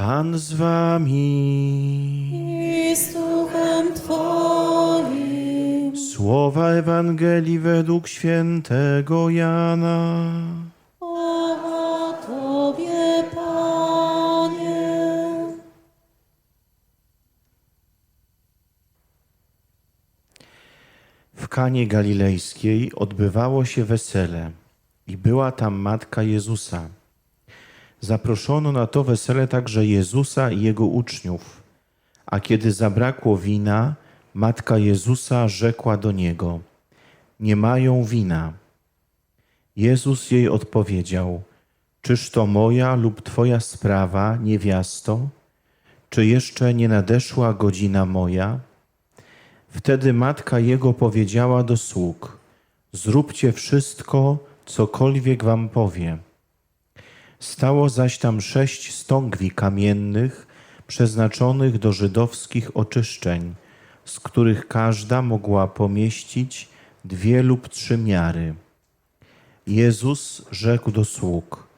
Pan z wami. i z duchem Twoim. Słowa Ewangelii według świętego Jana. Chwała Tobie, Panie. W Kanie Galilejskiej odbywało się wesele i była tam matka Jezusa. Zaproszono na to wesele także Jezusa i jego uczniów. A kiedy zabrakło wina, matka Jezusa rzekła do niego: Nie mają wina. Jezus jej odpowiedział: Czyż to moja lub twoja sprawa, niewiasto? Czy jeszcze nie nadeszła godzina moja? Wtedy matka jego powiedziała do sług: Zróbcie wszystko, cokolwiek wam powie. Stało zaś tam sześć stągwi kamiennych, przeznaczonych do żydowskich oczyszczeń, z których każda mogła pomieścić dwie lub trzy miary. Jezus rzekł do sług: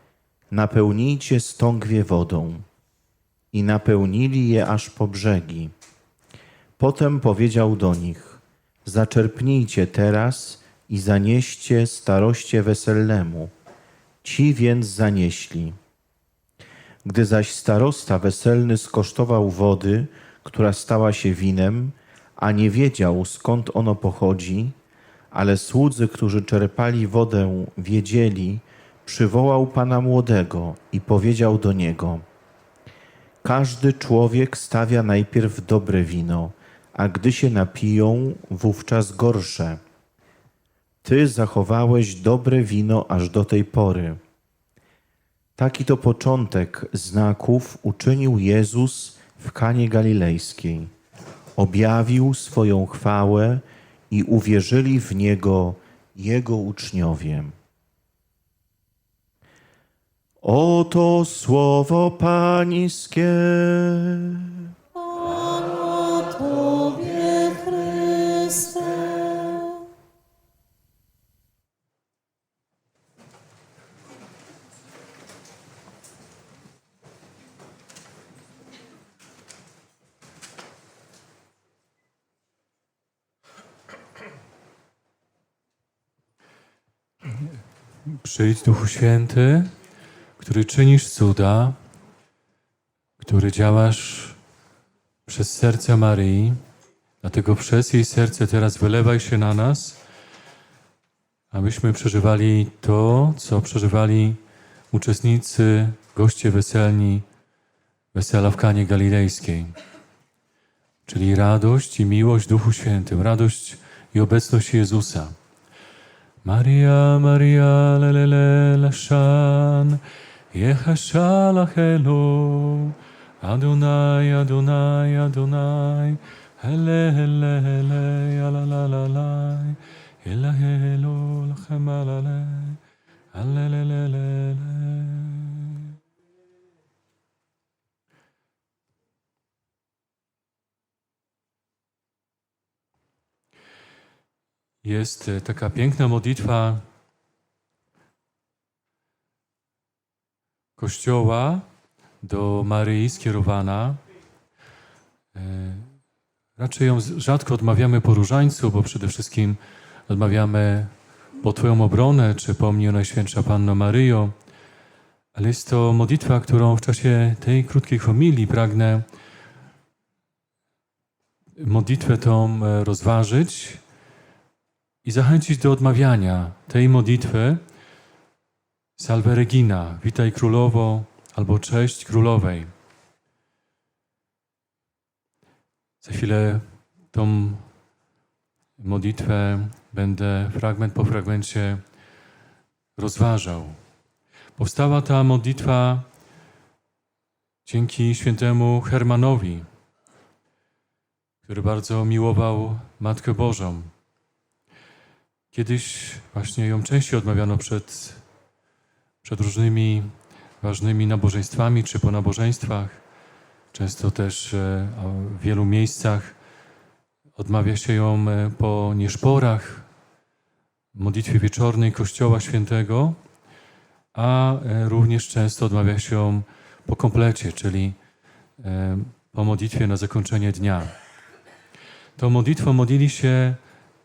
Napełnijcie stągwie wodą. I napełnili je aż po brzegi. Potem powiedział do nich: Zaczerpnijcie teraz i zanieście staroście wesellemu. Ci więc zanieśli. Gdy zaś starosta weselny skosztował wody, która stała się winem, a nie wiedział skąd ono pochodzi, ale słudzy, którzy czerpali wodę, wiedzieli, przywołał pana młodego i powiedział do niego: każdy człowiek stawia najpierw dobre wino, a gdy się napiją, wówczas gorsze. Ty zachowałeś dobre wino aż do tej pory. Taki to początek znaków uczynił Jezus w Kanie Galilejskiej. Objawił swoją chwałę i uwierzyli w Niego Jego uczniowie. Oto słowo Pańskie. Przyjdź Duchu Święty, który czynisz cuda, który działasz przez serce Maryi, dlatego przez jej serce teraz wylewaj się na nas, abyśmy przeżywali to, co przeżywali uczestnicy, goście weselni wesela w Kanie Galilejskiej. Czyli radość i miłość Duchu Świętym, radość i obecność Jezusa. Maria, Maria, lelele, lashan, yechashalach elu, Adonai, Adonai, Adonai, hele, hele, hele, yalalalalai, yelahe elu, lachem alale, Jest e, taka piękna modlitwa Kościoła do Maryi skierowana. E, Raczej ją rzadko odmawiamy po różańcu, bo przede wszystkim odmawiamy po Twoją obronę, czy po mnie Najświętsza Panno Maryjo. Ale jest to modlitwa, którą w czasie tej krótkiej homilii pragnę modlitwę tą e, rozważyć i zachęcić do odmawiania tej modlitwy Salve Regina, witaj królowo, albo cześć królowej. Za chwilę tą modlitwę będę fragment po fragmencie rozważał. Powstała ta modlitwa dzięki świętemu Hermanowi, który bardzo miłował Matkę Bożą. Kiedyś właśnie ją częściej odmawiano przed, przed różnymi ważnymi nabożeństwami czy po nabożeństwach. Często też e, w wielu miejscach odmawia się ją e, po nieszporach, modlitwie wieczornej Kościoła Świętego, a e, również często odmawia się ją po komplecie, czyli e, po modlitwie na zakończenie dnia. Tą modlitwą modlili się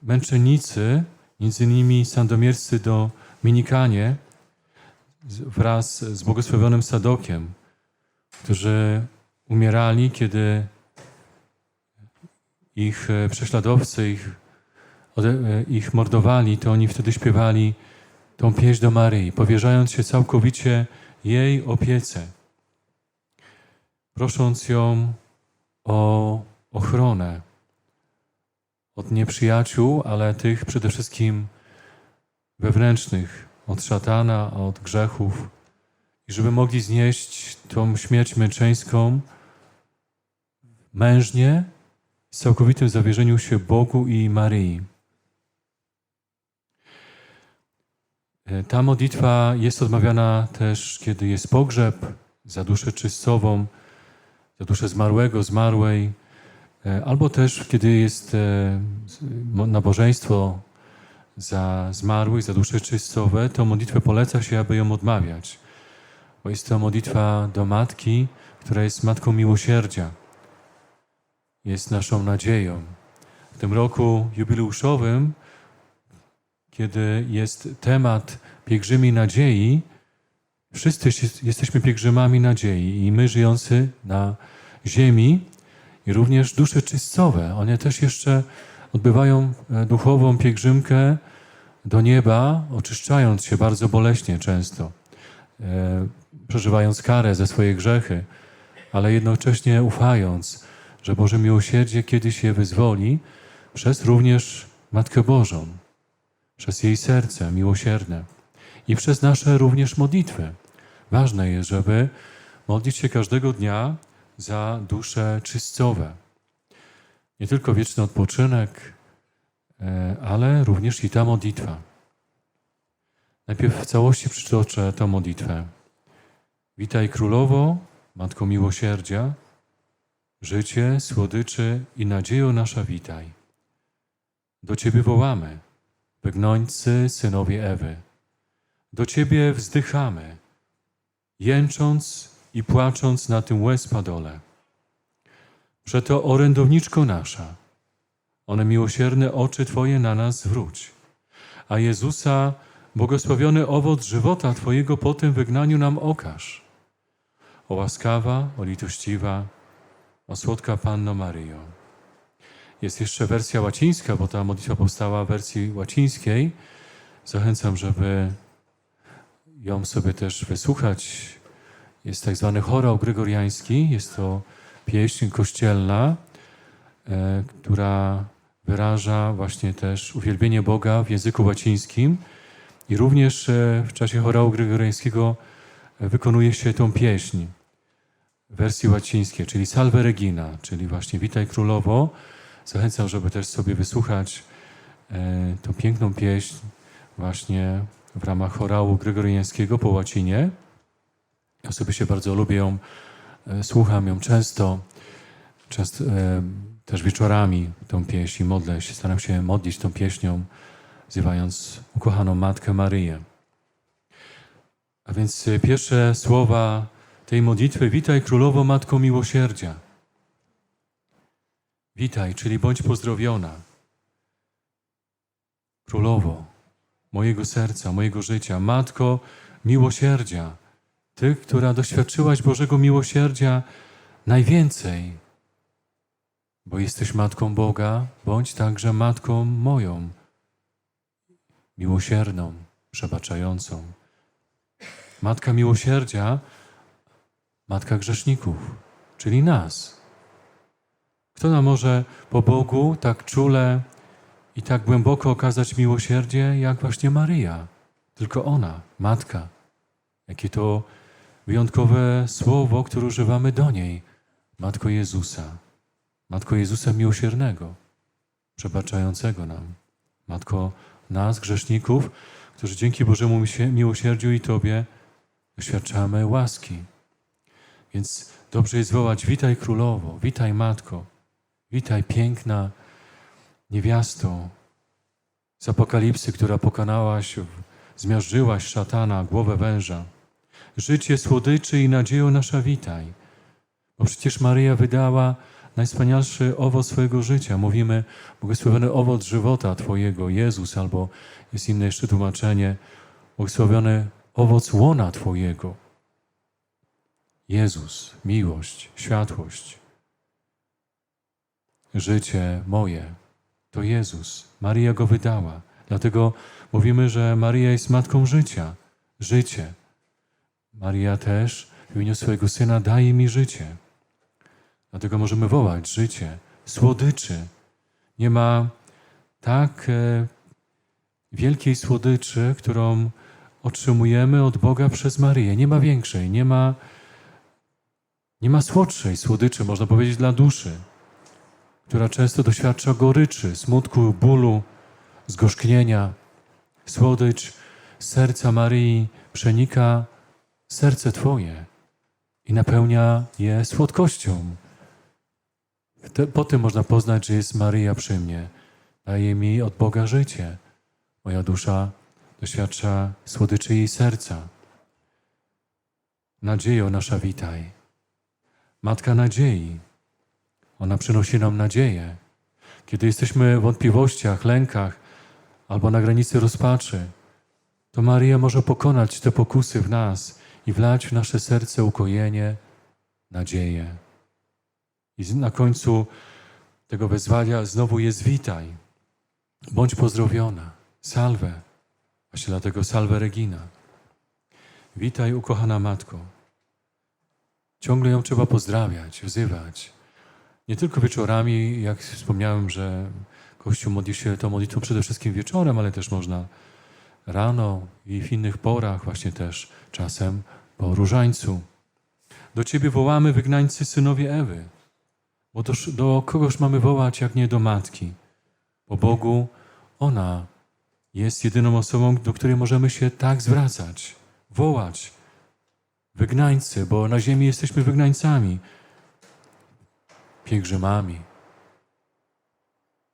męczennicy, między innymi sandomierscy dominikanie z- wraz z błogosławionym Sadokiem, którzy umierali, kiedy ich e, prześladowcy ich, e, ich mordowali, to oni wtedy śpiewali tą pieśń do Maryi, powierzając się całkowicie jej opiece, prosząc ją o ochronę od nieprzyjaciół, ale tych przede wszystkim wewnętrznych, od szatana, od grzechów, i żeby mogli znieść tą śmierć męczeńską mężnie, w całkowitym zawierzeniu się Bogu i Maryi. E, Ta modlitwa jest odmawiana też, kiedy jest pogrzeb za duszę czystową, za duszę zmarłego, zmarłej, albo też kiedy jest e, nabożeństwo za zmarłych, za dusze czystowe, to modlitwę poleca się, aby ją odmawiać. Bo jest to modlitwa do Matki, która jest Matką Miłosierdzia. Jest naszą nadzieją. W tym roku jubileuszowym, kiedy jest temat pielgrzymi nadziei, wszyscy jesteśmy pielgrzymami nadziei i my żyjący na ziemi i również dusze czystowe. One też jeszcze odbywają e, duchową pielgrzymkę do nieba, oczyszczając się bardzo boleśnie często, e, przeżywając karę za swoje grzechy, ale jednocześnie ufając, że Boże miłosierdzie kiedyś je wyzwoli przez również Matkę Bożą, przez jej serce miłosierne i przez nasze również modlitwy. Ważne jest, żeby modlić się każdego dnia za dusze czystowe. Nie tylko wieczny odpoczynek, e, ale również i ta modlitwa. Najpierw w całości przytoczę tę modlitwę. Witaj Królowo, Matko Miłosierdzia, życie, słodyczy i nadziejo nasza witaj. Do Ciebie wołamy, wygnąćcy synowie Ewy. Do Ciebie wzdychamy, jęcząc i płacząc na tym łez padole. Przeto orędowniczko nasza, one miłosierne oczy Twoje na nas zwróć, a Jezusa, błogosławiony owoc żywota Twojego po tym wygnaniu nam okaż. O łaskawa, o litościwa, o słodka Panno Maryjo. Jest jeszcze wersja łacińska, bo ta modlitwa powstała w wersji łacińskiej. Zachęcam, żeby ją sobie też wysłuchać. Jest tak zwany chorał gregoriański. Jest to pieśń kościelna, e, która wyraża właśnie też uwielbienie Boga w języku łacińskim. I również e, w czasie chorału gregoriańskiego e, wykonuje się tą pieśń w wersji łacińskiej, czyli Salve Regina, czyli właśnie Witaj Królowo. Zachęcam, żeby też sobie wysłuchać tą piękną pieśń właśnie w ramach chorału gregoriańskiego po łacinie. Ja sobie się bardzo lubię ją, e, słucham ją często, często e, też wieczorami tą pieśń modlę się, staram się modlić tą pieśnią, wzywając ukochaną Matkę Maryję. A więc e, pierwsze słowa tej modlitwy, witaj Królowo Matko Miłosierdzia. Witaj, czyli bądź pozdrowiona. Królowo mojego serca, mojego życia, Matko miłosierdzia, Ty, która doświadczyłaś Bożego miłosierdzia najwięcej, bo jesteś Matką Boga, bądź także Matką moją, miłosierną, przebaczającą. Matka miłosierdzia, Matka grzeszników, czyli nas. Kto nam może po Bogu tak czule i tak głęboko okazać miłosierdzie, jak właśnie Maryja? Tylko ona, Matka. Jakie to wyjątkowe słowo, które używamy do niej. Matko Jezusa. Matko Jezusa miłosiernego, przebaczającego nam. Matko nas, grzeszników, którzy dzięki Bożemu miłosierdziu i Tobie doświadczamy łaski. Więc dobrze jest wołać: Witaj Królowo, witaj Matko, witaj piękna niewiasto z Apokalipsy, która pokonałaś, zmiażdżyłaś szatana, głowę węża. Życie słodyczy i nadzieją nasza witaj. Bo przecież Maryja wydała najwspanialszy owoc swojego życia. Mówimy, błogosławiony owoc żywota Twojego, Jezus, albo jest inne jeszcze tłumaczenie, błogosławiony owoc łona Twojego. Jezus, miłość, światłość, życie moje to Jezus. Maria go wydała. Dlatego mówimy, że Maria jest matką życia. Życie. Maria też w imieniu swojego syna daje mi życie. Dlatego możemy wołać życie, słodyczy. Nie ma tak e, wielkiej słodyczy, którą otrzymujemy od Boga przez Maryję. Nie ma większej, nie ma, nie ma słodszej słodyczy, można powiedzieć, dla duszy, która często doświadcza goryczy, smutku, bólu, zgorzknienia. Słodycz serca Maryi przenika serce Twoje i napełnia je słodkością. Po tym można poznać, że jest Maryja przy mnie. Daje mi od Boga życie. Moja dusza doświadcza słodyczy jej serca. Nadziejo nasza witaj. Matka nadziei. Ona przynosi nam nadzieję. Kiedy jesteśmy w wątpliwościach, lękach albo na granicy rozpaczy, to Maryja może pokonać te pokusy w nas i wlać w nasze serce ukojenie, nadzieję. I na końcu tego wezwania znowu jest witaj. Bądź pozdrowiona. Salve. Właśnie dlatego salve Regina. Witaj, ukochana Matko. Ciągle ją trzeba pozdrawiać, wzywać. Nie tylko wieczorami, jak wspomniałem, że Kościół modli się tą modlitwą przede wszystkim wieczorem, ale też można rano i w innych porach, właśnie też czasem po różańcu. Do Ciebie wołamy, wygnańcy synowie Ewy. Bo do, do kogoż mamy wołać, jak nie do Matki? Po Bogu ona jest jedyną osobą, do której możemy się tak zwracać, wołać. Wygnańcy, bo na ziemi jesteśmy wygnańcami, pielgrzymami,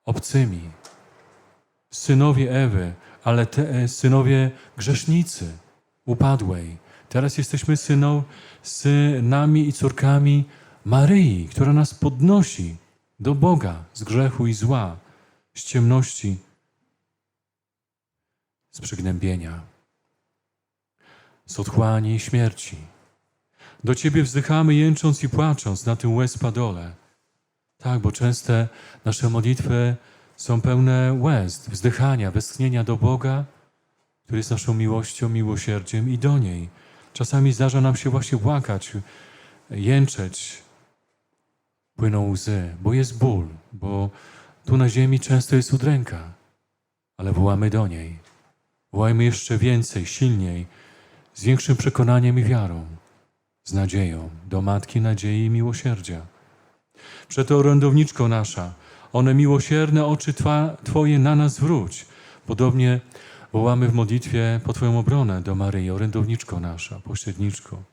obcymi, synowie Ewy, ale te, e, synowie grzesznicy, upadłej. Teraz jesteśmy syno, synami i córkami Maryi, która nas podnosi do Boga z grzechu i zła, z ciemności, z przygnębienia, z otchłani i śmierci. Do Ciebie wzdychamy, jęcząc i płacząc na tym łez padole. Tak, bo częste nasze modlitwy są pełne łez, wzdychania, westchnienia do Boga, który jest naszą miłością, miłosierdziem i do niej. Czasami zdarza nam się właśnie płakać, jęczeć, płyną łzy, bo jest ból, bo tu na ziemi często jest udręka, ale wołamy do niej. Wołajmy jeszcze więcej, silniej, z większym przekonaniem i wiarą, z nadzieją do Matki Nadziei i Miłosierdzia. Przeto orędowniczko nasza, one miłosierne oczy twa, Twoje na nas zwróć. Podobnie wołamy w modlitwie po Twoją obronę do Maryi, orędowniczko nasza, pośredniczko.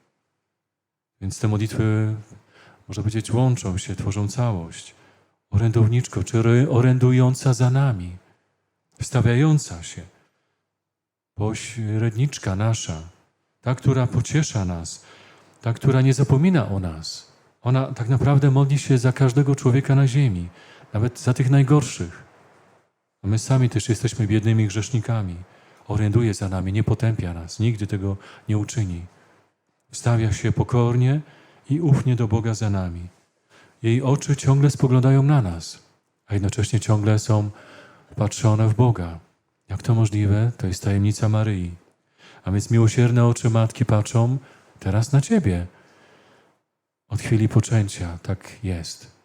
Więc te modlitwy, można powiedzieć, łączą się, tworzą całość. Orędowniczko, czy orędująca za nami, wstawiająca się, pośredniczka nasza, ta, która pociesza nas, ta, która nie zapomina o nas. Ona tak naprawdę modli się za każdego człowieka na ziemi, nawet za tych najgorszych. My sami też jesteśmy biednymi grzesznikami. Oręduje za nami, nie potępia nas, nigdy tego nie uczyni. Wstawia się pokornie i ufnie do Boga za nami. Jej oczy ciągle spoglądają na nas, a jednocześnie ciągle są wpatrzone w Boga. Jak to możliwe? To jest tajemnica Maryi. A więc miłosierne oczy Matki patrzą teraz na Ciebie. Od chwili poczęcia tak jest.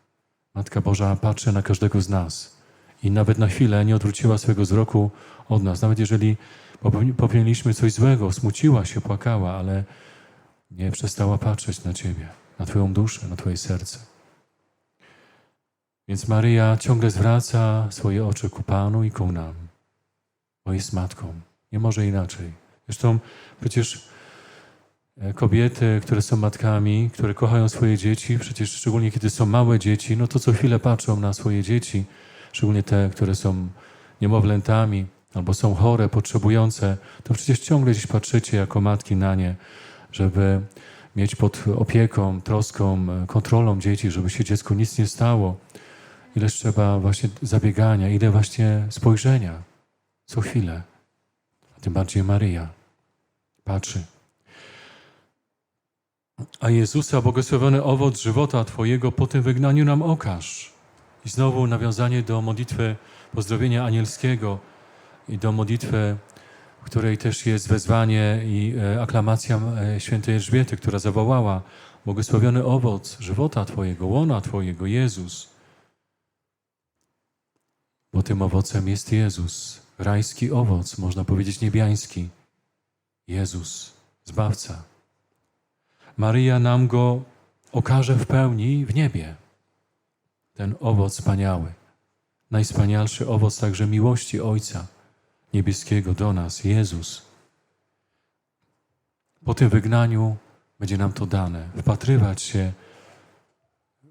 Matka Boża patrzy na każdego z nas i nawet na chwilę nie odwróciła swojego wzroku od nas. Nawet jeżeli popełni- popełniliśmy coś złego, smuciła się, płakała, ale nie przestała patrzeć na Ciebie, na Twoją duszę, na Twoje serce. Więc Maryja ciągle zwraca swoje oczy ku Panu i ku nam, bo jest matką. Nie może inaczej. Zresztą przecież kobiety, które są matkami, które kochają swoje dzieci, przecież szczególnie kiedy są małe dzieci, no to co chwilę patrzą na swoje dzieci, szczególnie te, które są niemowlętami albo są chore, potrzebujące, to przecież ciągle gdzieś patrzycie jako matki na nie, żeby mieć pod opieką, troską, e, kontrolą dzieci, żeby się dziecku nic nie stało. Ileż trzeba właśnie zabiegania, ile właśnie spojrzenia co chwilę. A tym bardziej Maryja patrzy. A Jezusa, błogosławiony owoc żywota Twojego, po tym wygnaniu nam okaż. I znowu nawiązanie do modlitwy pozdrowienia anielskiego i do modlitwy, w której też jest wezwanie i e, aklamacja e, świętej Elżbiety, która zawołała błogosławiony owoc żywota Twojego, łona Twojego, Jezus. Bo tym owocem jest Jezus, rajski owoc, można powiedzieć niebiański. Jezus, Zbawca. Maryja nam go okaże w pełni w niebie. Ten owoc wspaniały, najwspanialszy owoc także miłości Ojca Niebieskiego do nas, Jezus. Po tym wygnaniu będzie nam to dane, wpatrywać się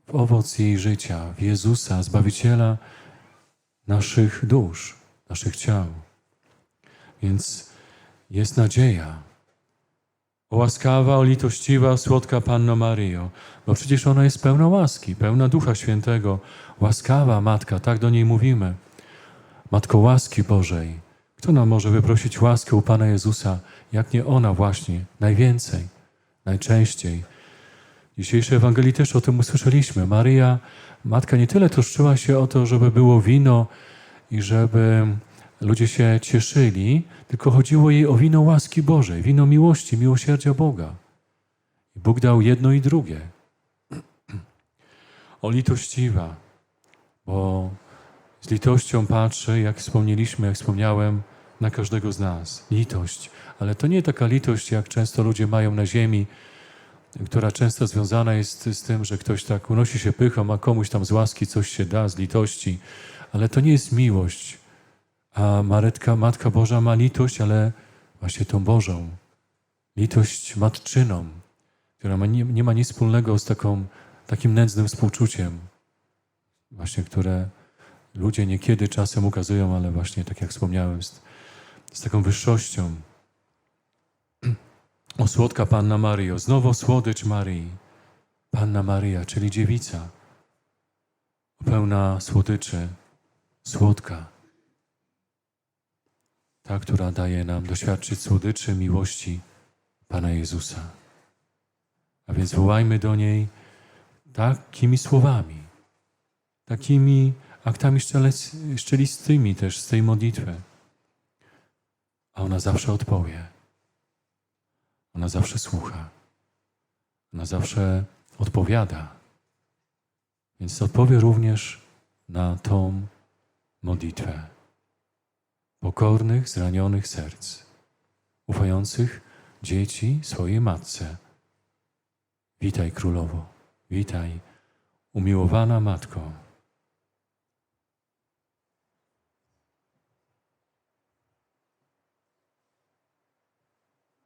w owoc jej życia, w Jezusa, Zbawiciela naszych dusz, naszych ciał. Więc jest nadzieja. Łaskawa, litościwa, słodka Panno Maryjo, bo przecież ona jest pełna łaski, pełna Ducha Świętego, łaskawa Matka, tak do niej mówimy. Matko łaski Bożej. Kto nam może wyprosić łaskę u Pana Jezusa, jak nie ona właśnie, najwięcej, najczęściej. W dzisiejszej Ewangelii też o tym usłyszeliśmy. Maryja, Matka nie tyle troszczyła się o to, żeby było wino i żeby ludzie się cieszyli, tylko chodziło jej o wino łaski Bożej, wino miłości, miłosierdzia Boga. I Bóg dał jedno i drugie. O litościwa, bo z litością patrzy, jak wspomnieliśmy, jak wspomniałem, na każdego z nas. Litość. Ale to nie taka litość, jak często ludzie mają na ziemi, która często związana jest z tym, że ktoś tak unosi się pychą, a komuś tam z łaski coś się da, z litości. Ale to nie jest miłość. A Maretka, Matka Boża ma litość, ale właśnie tą Bożą. Litość matczyną, która ma, nie, nie ma nic wspólnego z taką, takim nędznym współczuciem, właśnie które ludzie niekiedy czasem ukazują, ale właśnie tak jak wspomniałem, z, z taką wyższością. O słodka Panna Maryjo, znowu słodycz Maryi. Panna Maryja, czyli dziewica, pełna słodyczy, słodka. Ta, która daje nam doświadczyć słodyczy miłości Pana Jezusa. A więc wołajmy do niej takimi słowami, takimi aktami szczelistymi też z tej modlitwy. A ona zawsze odpowie. Ona zawsze słucha. Ona zawsze odpowiada. Więc odpowie również na tą modlitwę. Pokornych, zranionych serc, ufających dzieci swojej matce. Witaj, królowo, witaj, umiłowana matko.